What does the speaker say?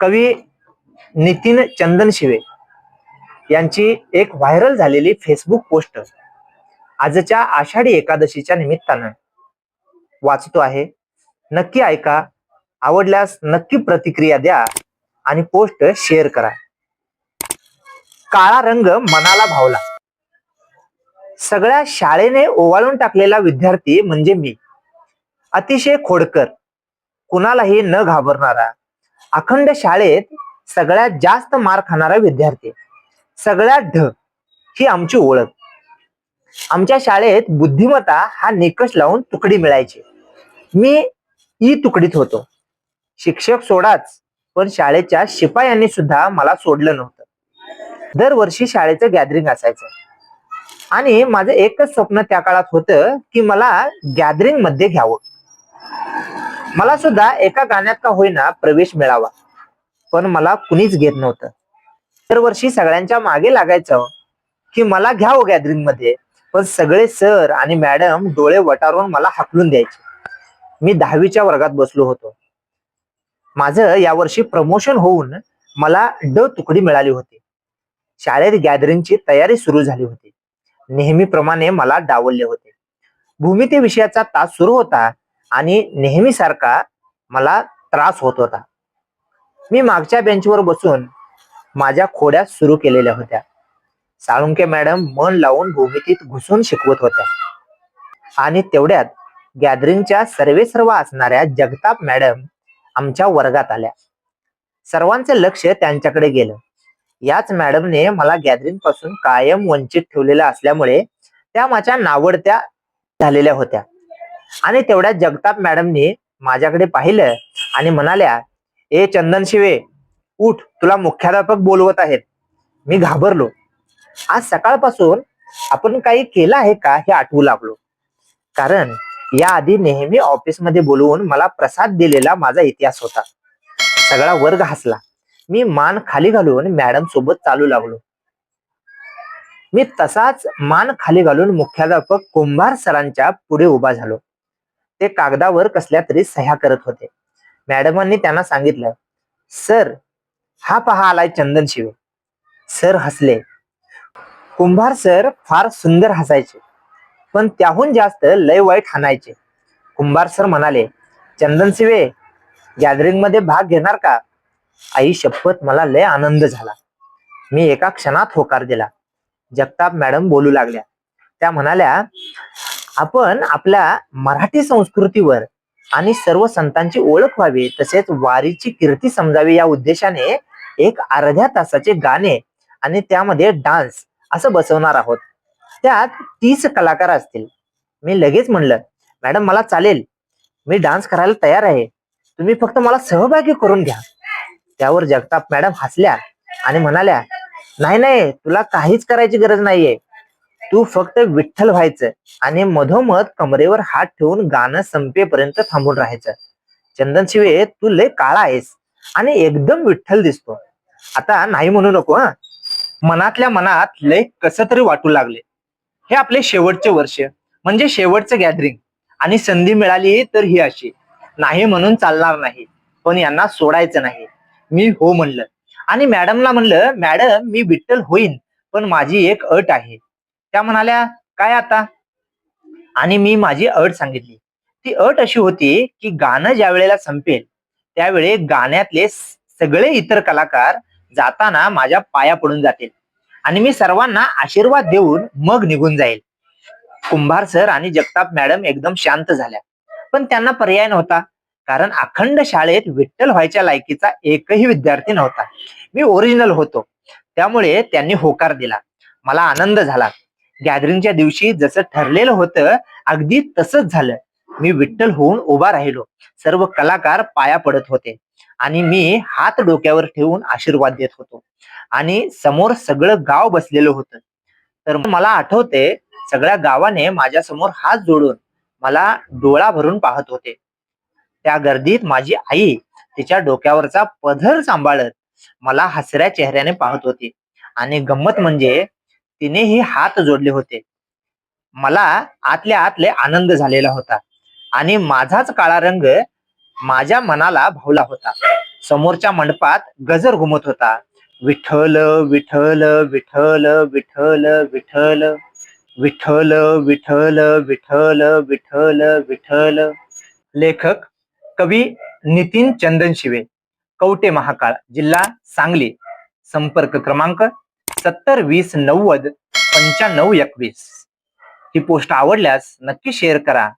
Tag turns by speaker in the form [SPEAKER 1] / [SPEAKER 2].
[SPEAKER 1] कवी नितीन चंदन शिवे यांची एक व्हायरल झालेली फेसबुक पोस्ट आजच्या आषाढी एकादशीच्या निमित्तानं. वाचतो आहे. नक्की ऐका. आवडल्यास नक्की प्रतिक्रिया द्या आणि पोस्ट शेअर करा. काळा रंग मनाला भावला. सगळ्या शाळेने ओवाळून टाकलेला विद्यार्थी म्हणजे मी. अतिशय खोडकर. कुणालाही न घाबरणारा. अखंड शाळेत सगळ्यात जास्त मार खाणारा विद्यार्थी. सगळ्यात ढ ही आमची ओळख. आमच्या शाळेत बुद्धिमत्ता हा निकष लावून तुकडी मिळायची. मी ई तुकडीत होतो. शिक्षक सोडाच पण शाळेच्या शिपायांनी सुद्धा मला सोडलं नव्हतं. दरवर्षी शाळेचं गॅदरिंग असायचं. आणि माझं एकच स्वप्न त्या काळात होतं की मला गॅदरिंगमध्ये घ्यावं. मला सुद्धा एका गाण्यात का होईना प्रवेश मिळावा. पण मला कुणीच घेत नव्हतं. दरवर्षी सगळ्यांच्या मागे लागायचं की मला घ्यावं गॅदरिंग हो मध्ये. पण सगळे सर आणि मॅडम डोळे वटारून मला हाकलून द्यायचे. मी दहावीच्या वर्गात बसलो होतो. माझं यावर्षी प्रमोशन होऊन मला ड तुकडी मिळाली होती. शाळेत गॅदरिंगची तयारी सुरू झाली होती. नेहमीप्रमाणे मला डावलले होते. भूमिती विषयाचा तास सुरू होता. आणि नेहमीसारखा मला त्रास होत होता. मी मागच्या बेंचवर बसून माझ्या खोड्या सुरू केलेल्या होत्या. साळुंके मॅडम मन लावून भूमितीत घुसून शिकवत होत्या. आणि तेवढ्यात गॅदरिंगच्या सर्वे सर्व असणाऱ्या जगताप मॅडम आमच्या वर्गात आल्या. सर्वांचे लक्ष त्यांच्याकडे गेलं. याच मॅडमने मला गॅदरिंगपासून कायम वंचित ठेवलेलं असल्यामुळे त्या माझ्या नावडत्या झालेल्या होत्या. आणि तेवढ्या जगताप मॅडमनी माझ्याकडे पाहिलं आणि म्हणाल्या ए चंदन शिवे उठ तुला मुख्याध्यापक बोलवत आहेत. मी घाबरलो. आज सकाळपासून आपण काही केलं आहे का हे आठवू लागलो. कारण याआधी नेहमी ऑफिसमध्ये बोलवून मला प्रसाद दिलेला माझा इतिहास होता. सगळा वर्ग हसला. मी मान खाली घालून मॅडम सोबत चालू लागलो. मी तसाच मान खाली घालून मुख्याध्यापक कुंभार सरांच्या पुढे उभा झालो. ते कागदावर कसल्या तरी सह्या करत होते. मॅडमांनी त्यांना सांगितलं सर हा पहा आलाय चंदन शिवे. सर हसले. कुंभार सर फार सुंदर हसायचे पण त्याहून जास्त लय वाईट हाणायचे. कुंभार सर म्हणाले चंदन शिवे गॅदरिंगमध्ये भाग घेणार का? आई शपथ मला लय आनंद झाला. मी एका क्षणात होकार दिला. जगताप मॅडम बोलू लागल्या. त्या म्हणाल्या आपण आपल्या मराठी संस्कृतीवर आणि सर्व संतांची ओळख व्हावी तसेच वारीची कीर्ती समजावी या उद्देशाने एक अर्ध्या तासाचे गाणे आणि त्यामध्ये डान्स असं बसवणार आहोत. त्यात तीस कलाकार असतील. मी लगेच म्हणलं मॅडम मला चालेल. मी डान्स करायला तयार आहे. तुम्ही फक्त मला सहभागी करून घ्या. त्यावर जगताप मॅडम हसल्या आणि म्हणाल्या नाही नाही तुला काहीच करायची गरज नाहीये. तू फक्त विठ्ठल व्हायचं आणि मधोमध कमरेवर हात ठेवून गाणं संपेपर्यंत थांबून राहायचं. चंदन शिवे तू लय काळा आहेस आणि एकदम विठ्ठल दिसतो. आता नाही म्हणू नको हा. मनातल्या मनात लय कस तरी वाटू लागले. हे आपले शेवटचे वर्ष म्हणजे शेवटचं गॅदरिंग आणि संधी मिळाली तर ही अशी. नाही म्हणून चालणार नाही पण यांना सोडायचं नाही. मी हो म्हणलं. आणि मॅडमला म्हणलं मॅडम मी विठ्ठल होईन पण माझी एक अट आहे. त्या म्हणाल्या काय आता? आणि मी माझी अट सांगितली. ती अट अशी होती की गाणं ज्या वेळेला संपेल त्यावेळी गाण्यातले सगळे इतर कलाकार जाताना माझ्या पाया पडून जातील आणि मी सर्वांना आशीर्वाद देऊन मग निघून जाईल. कुंभार सर आणि जगताप मॅडम एकदम शांत झाल्या. पण त्यांना पर्याय नव्हता कारण अखंड शाळेत विठ्ठल व्हायच्या लायकीचा एकही विद्यार्थी नव्हता. मी ओरिजिनल होतो. त्यामुळे त्यांनी होकार दिला. मला आनंद झाला. गॅदरिंगच्या दिवशी जसं ठरलेलं होतं अगदी तसंच झालं. मी विठ्ठल होऊन उभा राहिलो. सर्व कलाकार पाया पडत होते आणि मी हात डोक्यावर ठेवून आशीर्वाद देत होतो. आणि समोर सगळं गाव बसलेलं होतं. तर मला आठवते सगळ्या गावाने माझ्यासमोर हात जोडून मला डोळा भरून पाहत होते. त्या गर्दीत माझी आई तिच्या डोक्यावरचा पधर सांभाळत मला हसऱ्या चेहऱ्याने पाहत होती. आणि गंमत म्हणजे तिनेही हात जोडले होते. मला आतल्या आतले आनंद झालेला होता आणि माझाच काळा रंग माझ्या मनाला भावला होता. समोरच्या मंडपात गजर घुमत होता. विठ्ठल विठ्ठल विठ्ठल विठ्ठल विठ्ठल विठ्ठल विठ्ठल विठ्ठल विठ्ठल विठ्ठल. लेखक कवी नितीन चंदन शिवे. कवटे महाकाळ जिल्हा सांगली. संपर्क क्रमांक सत्तर वीस नव्वद पंच्याण्णव एकवीस. ही पोस्ट आवडल्यास नक्की शेअर करा.